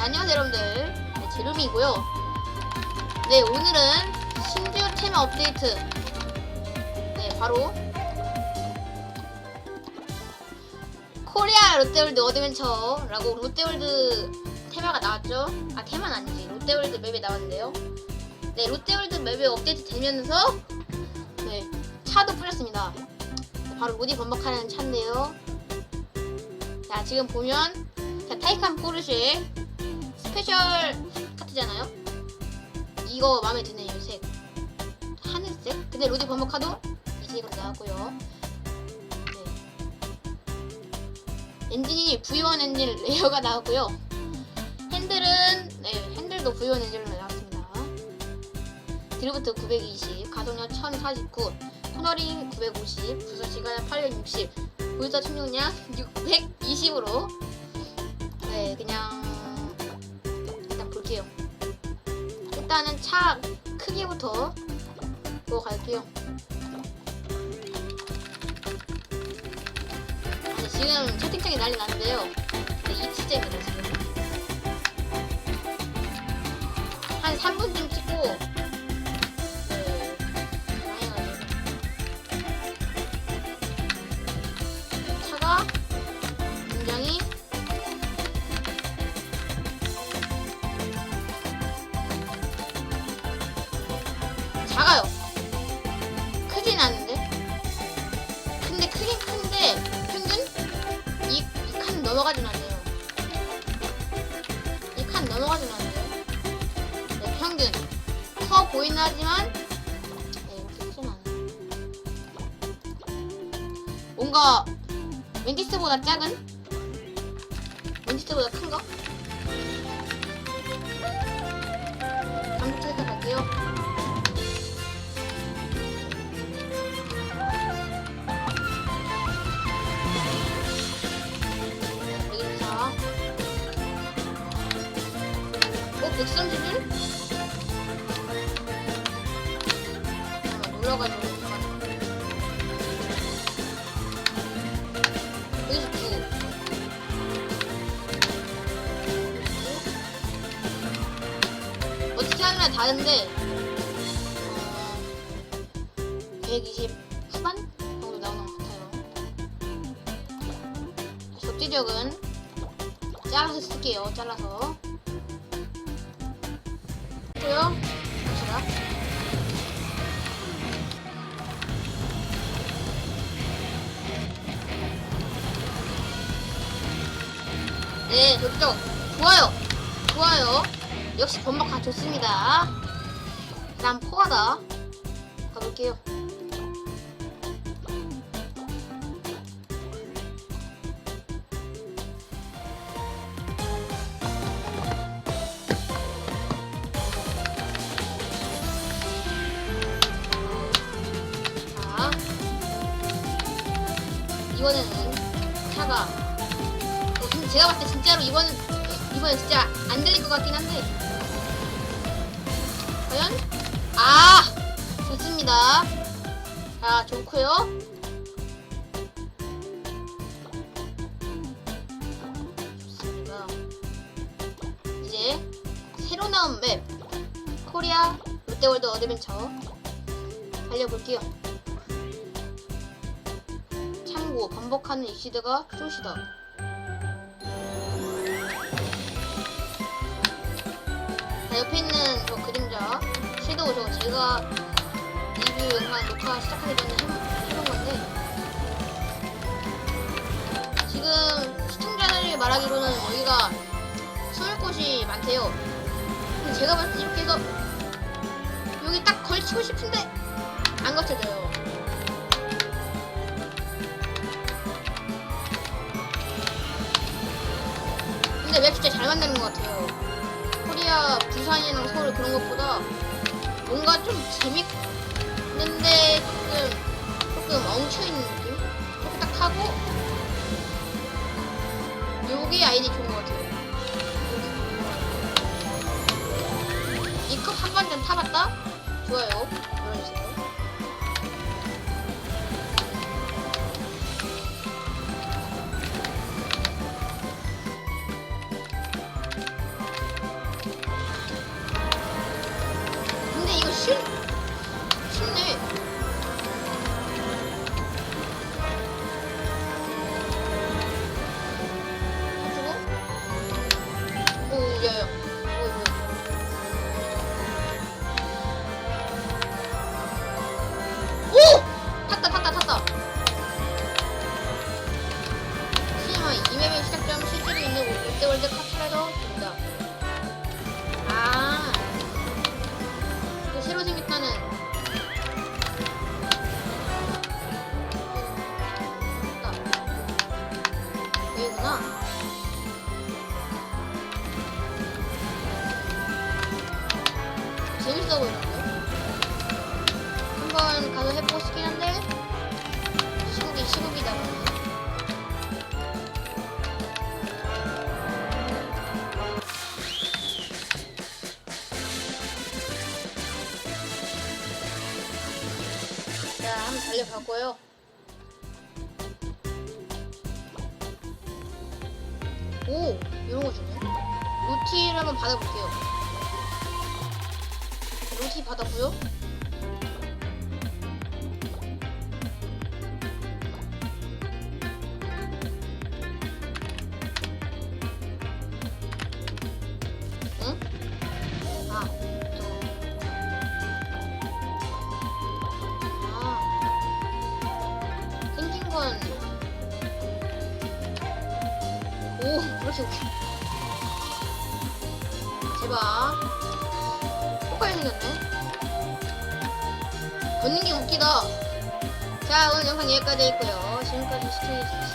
네, 안녕하세요 여러분들. 네, 제룸이고요. 네 오늘은 신규 테마 업데이트. 네 바로 코리아 롯데월드 어드벤처라고 롯데월드 테마가 나왔죠? 아 테마는 아니지. 롯데월드 맵에 나왔는데요. 네 롯데월드 맵에 업데이트 되면서 네 차도 뿌렸습니다. 네, 바로 로디 번복하는 차인데요. 자 지금 보면 자 타이칸 포르쉐 스페셜 카트잖아요. 이거 마음에 드네요, 이 색. 하늘색? 근데 로디 범벅카도 이 색으로 나왔고요. 네. 엔진이 V1 엔진 레이어가 나왔고요. 핸들은 네, 핸들도 V1 엔진으로 나왔습니다. 드리프트 920, 가속력 1049, 코너링 950, 부서 시간 860, 보유자 충전량 620으로 네, 그냥 일단은 차 크기부터 보고 갈게요. 아니, 지금 채팅창이 난리 났는데요. 네, 이 치즈입니다, 지금. 한 3분쯤 찍고, 작아요. 크진 않은데. 근데 크긴 큰데 평균 이 칸 넘어가진 않네요. 이 칸 넘어가진 않네요. 네, 평균 커 보이긴 하지만 네, 크진 않아요. 뭔가 웬디스보다 작은? 웬디스보다 큰 거? 한번 찾아갈게요. 131? 잠깐만 눌러가지고. 잠깐만. 여기서 9 어떻게 하면 다른데? 어, 120 후반? 정도 나오는 것 같아요. 접지력은 잘라서 쓸게요. 잘라서 고요? 봅시다. 네 좋죠 좋아요. 좋아요. 역시 범벅가 좋습니다. 다음 포하다. 가볼게요 이번에는 차가 어, 근데 제가 봤을 때 진짜로 이번은 이번엔 진짜 안 들릴 것 같긴 한데. 과연? 아! 좋습니다. 자 좋고요. 좋습니다. 이제 새로 나온 맵 코리아 롯데월드 어드벤처 달려볼게요 참고 반복하는 익시드가 쇼시다. 자, 옆에 있는 저 그림자 섀도우 저거 제가 리뷰 영상 녹화 시작하기 전에 해, 해본 건데 지금 시청자들이 말하기로는 여기가 숨을 곳이 많대요. 근데 제가 봤을 때 해서 여기 딱 걸치고 싶은데 안 걸쳐져요 근데 맵 진짜 잘 만드는 것 같아요 코리아 부산이랑 서울 그런 것보다 뭔가 좀 재밌는데 조금 조금 엉켜 있는 느낌? 이렇게 딱 타고 요게 아이디 좋은 것 같아요. 이 컵 한번전 타봤다? 좋아요. 재밌어 보이는데? 한번 가서 해보고 싶긴 한데 시국이 시국이다 보니. 자 한번 달려봤고요. 오 이런 거 주네. 로티를 한번 받아볼게요 로티 받았고요 응? 아. 아. 오, 그렇게 웃겨. 제발. 생겼네. 걷는 게 웃기다. 자, 오늘 영상 여기까지 했고요. 지금까지 시청해주신